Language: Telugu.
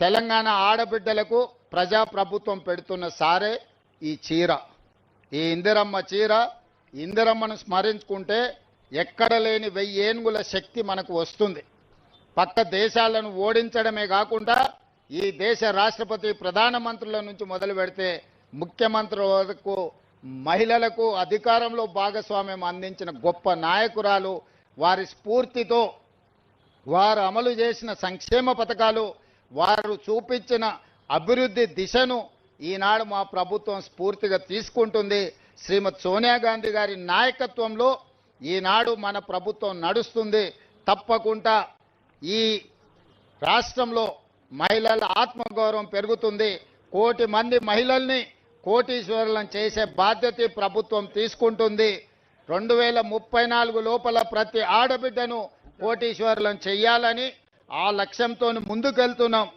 తెలంగాణ ఆడబిడ్డలకు ప్రజాప్రభుత్వం పెడుతున్న సారే ఈ చీర. ఈ ఇందిరమ్మ చీర ఇందిరమ్మను స్మరించుకుంటే ఎక్కడ లేని వెయ్యి ఏనుగుల శక్తి మనకు వస్తుంది. పక్క దేశాలను ఓడించడమే కాకుండా ఈ దేశ రాష్ట్రపతి ప్రధానమంత్రుల నుంచి మొదలు పెడితే ముఖ్యమంత్రుల వరకు మహిళలకు అధికారంలో భాగస్వామ్యం అందించిన గొప్ప నాయకురాలు వారి స్ఫూర్తితో వారు అమలు చేసిన సంక్షేమ పథకాలు వారు చూపించిన అభివృద్ధి దిశను ఈనాడు మా ప్రభుత్వం స్ఫూర్తిగా తీసుకుంటుంది. శ్రీమతి సోనియా గాంధీ గారి నాయకత్వంలో ఈనాడు మన ప్రభుత్వం నడుస్తుంది. తప్పకుండా ఈ రాష్ట్రంలో మహిళల ఆత్మగౌరవం పెరుగుతుంది. కోటి మంది మహిళల్ని కోటీశ్వరులను చేసే బాధ్యత ప్రభుత్వం తీసుకుంటుంది. రెండు వేల ముప్పై నాలుగు లోపల ప్రతి ఆడబిడ్డను కోటీశ్వరులను చేయాలని ఆ లక్ష్యంతో ముందుకెళ్తున్నాం.